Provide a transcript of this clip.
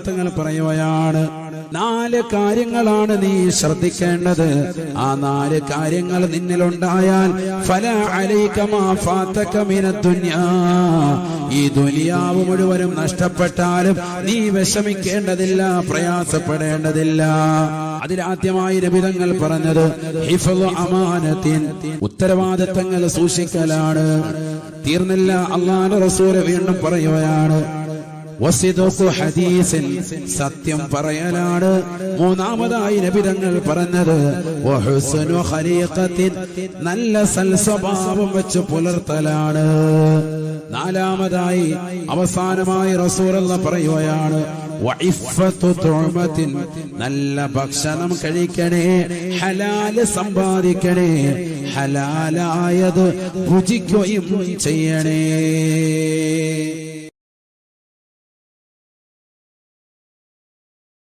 തങ്ങൾ പറയുകയാണ് നാല് കാര്യങ്ങളാണ് നീ ശ്രദ്ധിക്കേണ്ടത്. ആ നാല് കാര്യങ്ങൾ നിന്നിലുണ്ടായാൽ ഫല ഈ ദുനിയാവ് മുഴുവനും നഷ്ടപ്പെട്ടാലും നീ വിഷമിക്കേണ്ടതില്ല പ്രയാസപ്പെടേണ്ടതില്ല. അതിലാദ്യമായി രബിതങ്ങൾ പറഞ്ഞത് ഉത്തരവാദിത്തങ്ങൾ സൂക്ഷിക്കലാണ്. തീർന്നില്ല അള്ളാന്റെ റസൂൽ വീണ്ടും പറയുകയാണ് ഹദീസിൻ സത്യം പറയലാണ്. മൂന്നാമതായി നബിതങ്ങൾ പറഞ്ഞത് നല്ല സൽസ്വഭാവം വെച്ച് പുലർത്തലാണ്. നാലാമതായി അവസാനമായി റസൂലുള്ള പറയുകയാണ് വഇഫ്ഫത്തു തുഅമത്തിൻ നല്ല ഭക്ഷണം കഴിക്കണേ ഹലാൽ സമ്പാദിക്കണേ ഹലാലായത് രുചിക്കുകയും ചെയ്യണേ.